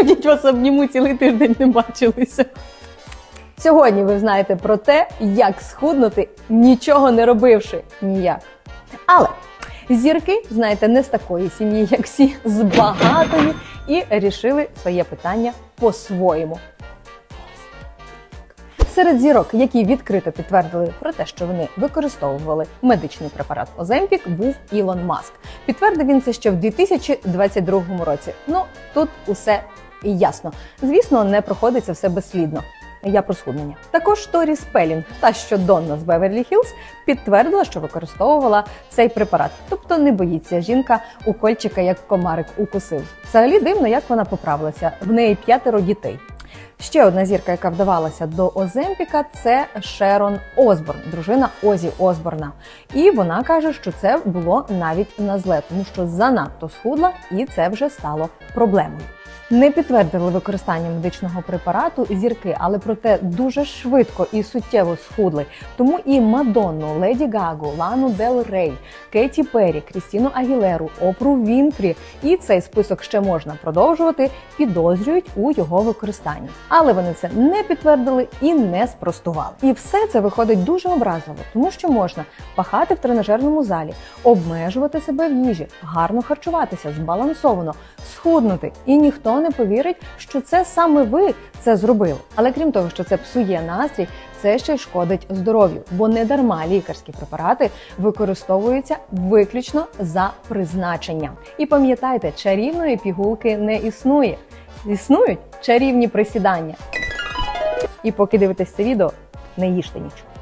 Ходіть вас обніму, цілий тиждень не бачилися. Сьогодні ви знаєте про те, як схуднути, нічого не робивши ніяк. Але зірки, знаєте, не з такої сім'ї, як всі, з багатої, і рішили своє питання по-своєму. Серед зірок, які відкрито підтвердили про те, що вони використовували медичний препарат Оземпік, був Ілон Маск. Підтвердив він це ще в 2022 році. Ну тут усе ясно. Звісно, не проходить це все безслідно. Я про схуднення. Також Торі Спелінг, та що Донна з Беверлі Хілз, підтвердила, що використовувала цей препарат. Тобто не боїться жінка укольчика, як комарик укусив. Взагалі дивно, як вона поправилася. В неї п'ятеро дітей. Ще одна зірка, яка вдавалася до Оземпіка, це Шерон Осборн, дружина Озі Осборна. І вона каже, що це було навіть на зле, тому що занадто схудла, і це вже стало проблемою. Не підтвердили використання медичного препарату зірки, але проте дуже швидко і суттєво схудли. Тому і Мадонну, Леді Гагу, Лану Дел Рей, Кеті Перрі, Крістіну Агілеру, Опру Вінфрі і цей список ще можна продовжувати. Підозрюють у його використанні, але вони це не підтвердили і не спростували. І все це виходить дуже образливо, тому що можна пахати в тренажерному залі, обмежувати себе в їжі, гарно харчуватися, збалансовано, схуднути, і не повірить, що це саме ви це зробили. Але крім того, що це псує настрій, це ще шкодить здоров'ю, бо не дарма лікарські препарати використовуються виключно за призначенням. І пам'ятайте, чарівної пігулки не існує. Існують чарівні присідання. І поки дивитесь це відео, не їжте нічого.